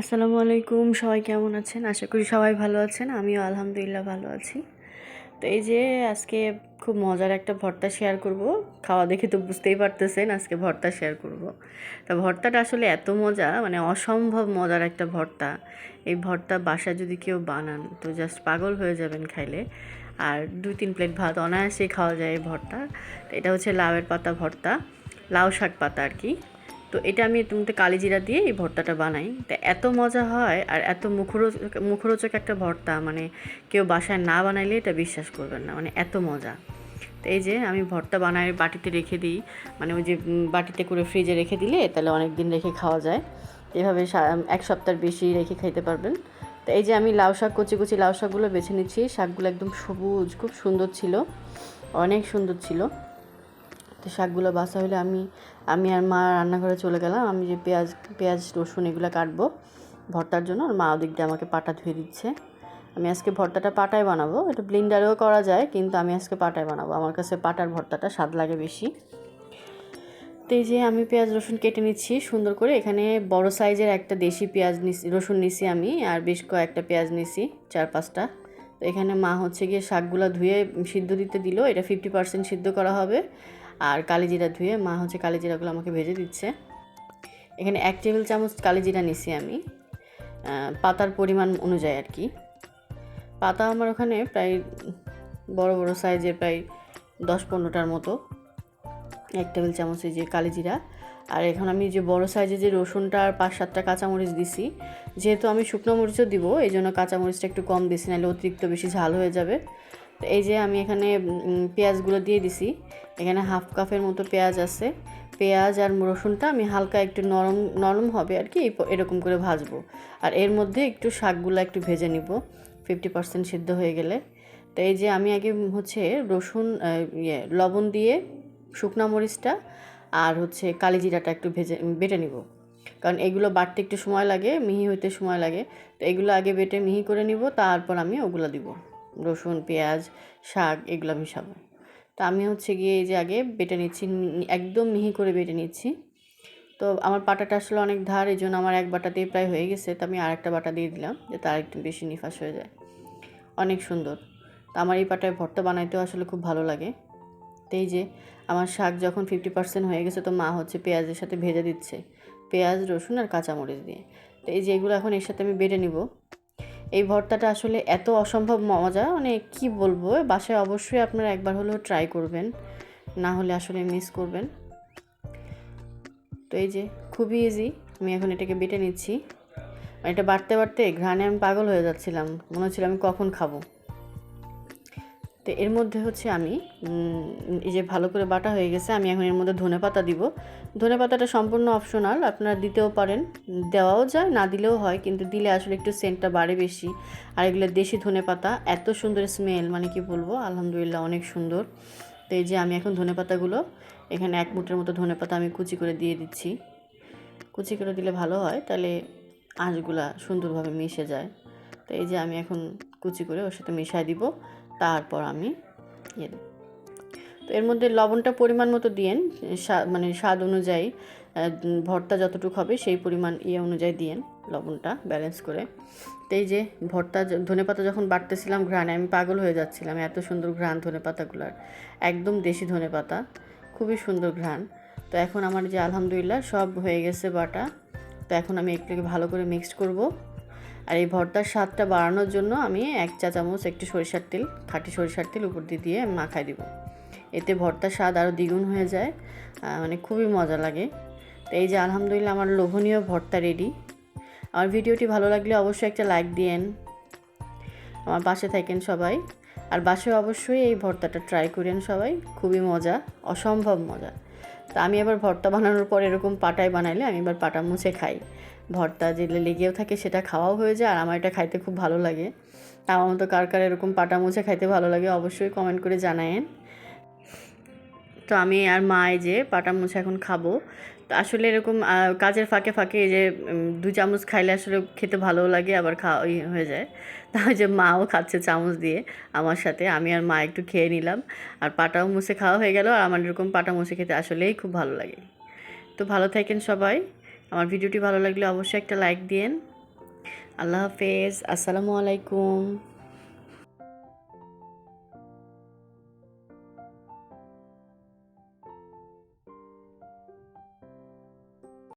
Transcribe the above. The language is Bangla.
আসসালামু আলাইকুম, সবাই কেমন আছেন? আশা করি সবাই ভালো আছেন, আমিও আলহামদুলিল্লাহ ভালো আছি। তো এই যে আজকে খুব মজার একটা ভর্তা শেয়ার করব, খাওয়া দেখে তো বুঝতেই পারতেছেন আজকে ভর্তা শেয়ার করব। তা ভর্তাটা আসলে এত মজা মানে অসম্ভব মজার একটা ভর্তা। এই ভর্তা বাসা যদি কেউ বানান, তো জাস্ট পাগল হয়ে যাবেন খাইলে। আর দুই তিন প্লেট ভাত অনায়াসেই খাওয়া যায় এই ভর্তা। এটা হচ্ছে লাউয়ের পাতা ভর্তা, লাউ শাক পাতা আর কি। তো এটা আমি তুমতে কালিজিরা দিয়ে এই ভর্তাটা বানাই। তো এত মজা হয় আর এত মুখরোচক মুখরোচক একটা ভর্তা মানে কেউ বাসায় না বানাইলে এটা বিশ্বাস করবেন না মানে এত মজা। তো এই যে আমি ভর্তা বানাই, বাটিতে রেখে দিই মানে ওই যে বাটিতে করে ফ্রিজে রেখে দিলে তাহলে অনেক দিন রেখে খাওয়া যায়। এভাবে এক সপ্তাহের বেশি রেখে খাইতে পারবেন। তো এই যে আমি লাউ শাক, কচি কচি লাউ শাকগুলো বেছে নিচ্ছি, শাকগুলো একদম সবুজ, খুব সুন্দর ছিল, অনেক সুন্দর ছিল। তো শাকগুলো বাসা হলে আমি আমি আর মা রান্নাঘরে চলে গেলাম। আমি যে পেঁয়াজ পেঁয়াজ, রসুন এগুলো কাটবো ভর্তার জন্য। আর মা ওদিক দিয়ে আমাকে পাটা ধুয়ে দিচ্ছে। আমি আজকে ভর্তাটা পাটায় বানাবো। এটা ব্লিন্ডারেও করা যায়, কিন্তু আমি আজকে পাটায় বানাবো। আমার কাছে পাটার ভর্তাটা স্বাদ লাগে বেশি। তো এই যে আমি পেঁয়াজ, রসুন কেটে নিচ্ছি সুন্দর করে। এখানে বড় সাইজের একটা দেশি পেঁয়াজ নিছি, রসুন নিছি আমি, আর বেশ কয়েকটা পেঁয়াজ নিছি, চার পাঁচটা। তো এখানে মা হচ্ছে গিয়ে শাকগুলো ধুয়ে সিদ্ধ দিতে দিল। এটা ফিফটি পার্সেন্ট সিদ্ধ করা হবে। আর কালিজিরা ধুয়ে মা হচ্ছে কালিজিরাগুলো আমাকে ভেজে দিচ্ছে। এখানে এক টেবিল চামচ কালিজিরা নিছি আমি। পাতার পরিমাণ অনুযায়ী আর কি। পাতা আমার ওখানে প্রায় বড় বড় সাইজের প্রায় দশ পনেরোটার মতো। এক টেবিল চামচ এই যে কালিজিরা। আর এখন আমি যে বড় সাইজে যে রসুনটা আর পাঁচ সাতটা কাঁচামরিচ দিছি, যেহেতু আমি শুকনো মরিচও দিব, এই জন্য কাঁচামরিচটা একটু কম দিছি, নাহলে অতিরিক্ত বেশি ঝাল হয়ে যাবে। এই যে আমি এখানে পেঁয়াজগুলো দিয়ে দিছি। এখানে হাফ কাপের মতো পেঁয়াজ আছে। পেঁয়াজ আর রসুনটা আমি হালকা একটু নরম নরম হবে আর কি এরকম করে ভাজবো। আর এর মধ্যে একটু শাকগুলো একটু ভেজে নিব ফিফটি পার্সেন্ট সিদ্ধ হয়ে গেলে। তো এই যে আমি আগে হচ্ছে রসুন ইয়ে লবণ দিয়ে শুকনা মরিচটা আর হচ্ছে কালি জিরাটা একটু ভেজে বেটে নিব। কারণ এগুলো বাটতে একটু সময় লাগে, মিহি হইতে সময় লাগে। তো এগুলো আগে বেটে মিহি করে নিব, তারপর আমি ওগুলো দিব। রসুন, পেঁয়াজ, শাক, এগুলো মিশাবো তো আমি হচ্ছে গিয়ে এই যে আগে বেটে নিচ্ছি, একদম মিহি করে বেটে নিচ্ছি। তো আমার পাটাটা আসলে অনেক ধার, এই জন্য আমার এক বাটাতেই প্রায় হয়ে গেছে। তো আমি আর একটা বাটা দিয়ে দিলাম, যে তার একটু বেশি নিফাস হয়ে যায়। অনেক সুন্দর। তো আমার এই পাটায় ভর্তা বানাইতেও আসলে খুব ভালো লাগে। তো এই যে আমার শাক যখন ফিফটি পার্সেন্ট হয়ে গেছে, তো মা হচ্ছে পেঁয়াজের সাথে ভেজে দিচ্ছে। পেঁয়াজ, রসুন আর কাঁচামরিচ দিয়ে। তো এই যে এগুলো এখন এর সাথে আমি বেটে নিব। এই ভর্তাটা আসলে এত অসম্ভব মজা মানে কি বলব? বাসায় অবশ্যই আপনারা একবার হলেও ট্রাই করবেন, না হলে আসলে মিস করবেন। তো এই যে, খুবই ইজি আমি এখন এটাকে বেটে নিচ্ছি। মানে এটা বাড়তে বাড়তে ঘ্রাণে আমি পাগল হয়ে যাচ্ছিলাম, মনে হচ্ছিল আমি কখন খাব। তো এর মধ্যে হচ্ছে আমি এই যে ভালো করে বাটা হয়ে গেছে, আমি এখন এর মধ্যে ধনে পাতা দিব। ধনে পাতাটা সম্পূর্ণ অপশনাল আপনারা দিতেও পারেন। দেওয়াও যায়, না দিলেও হয়, কিন্তু দিলে আসলে একটু সেন্টটা বাড়ে বেশি। আর এগুলো দেশি ধনে পাতা, এত সুন্দর স্মেল মানে কি বলব, আলহামদুলিল্লাহ অনেক সুন্দর। তো এই যে আমি এখন ধনে পাতাগুলো, এখানে এক মুঠের মতো ধনে পাতা আমি কুচি করে দিয়ে দিচ্ছি। কুচি করে দিলে ভালো হয়, তাহলে আঁশগুলা সুন্দরভাবে মিশে যায়। তো এই যে আমি এখন কুচি করে ওর সাথে মিশাই দিব। তারপর আমি ইয়ে। তো এর মধ্যে লবণটা পরিমাণ মতো দিয়েন মানে স্বাদ অনুযায়ী ভর্তা যতটুকু হবে সেই পরিমাণ ইয়ে অনুযায়ী দিয়েন লবণটা ব্যালেন্স করে। তো এই যে ভর্তা ধনে পাতা যখন বাটতেছিলাম ঘ্রাণে, আমি পাগল হয়ে যাচ্ছিলাম এত সুন্দর ঘ্রাণ ধনে পাতাগুলার একদম দেশি ধনে পাতা খুবই সুন্দর ঘ্রাণ। তো এখন আমার যে আলহামদুলিল্লাহ সব হয়ে গেছে বাটা, তো এখন আমি এগুলোকে ভালো করে মিক্সড করব। আর এই ভর্তার স্বাদটা বাড়ানোর জন্য আমি এক চা চামচ একটু সরিষার তেল, খাঁটি সরিষার তেল উপর দিয়ে দিয়ে মাখাই দিব। এতে ভর্তার স্বাদ আরও দ্বিগুণ হয়ে যায় মানে খুবই মজা লাগে। তো এই যে আলহামদুলিল্লাহ আমার লোভনীয় ভর্তা রেডি আমার ভিডিওটি ভালো লাগলে অবশ্যই একটা লাইক দিয়েন। আমার পাশে থাকেন সবাই। আর বাসায় অবশ্যই এই ভর্তাটা ট্রাই করেন সবাই। খুবই মজা, অসম্ভব মজা। তা আমি আবার ভর্তা বানানোর পর এরকম পাটায় বানাইলে আমি এবার পাটা মুছে খাই। ভর্তা যেগুলো লেগেও থাকে সেটা খাওয়াও হয়ে যায় আর আমার এটা খাইতে খুব ভালো লাগে। আমার মতো কার কার এরকম পাটা মুছে খাইতে ভালো লাগে অবশ্যই কমেন্ট করে জানায়েন। তো আমি আর মা যে পাটা মুছে এখন খাব। আসলে এরকম কাজের ফাঁকে ফাঁকে এই যে দু চামচ খাইলে আসলে খেতে ভালো লাগে, আবার খাওয়া হয়ে যায়। তা যে মাও খাচ্ছে চামচ দিয়ে আমার সাথে, আমি আর মা একটু খেয়ে নিলাম। আর পাটাও মুছে খাওয়া হয়ে গেল, আর আমার এরকম পাটা মুছে খেতে আসলেই খুব ভালো লাগে। তো ভালো থাকেন সবাই। আমার ভিডিওটি ভালো লাগলে অবশ্যই একটা লাইক দিয়েন। আল্লাহ হাফেজ, আসসালামু আলাইকুম।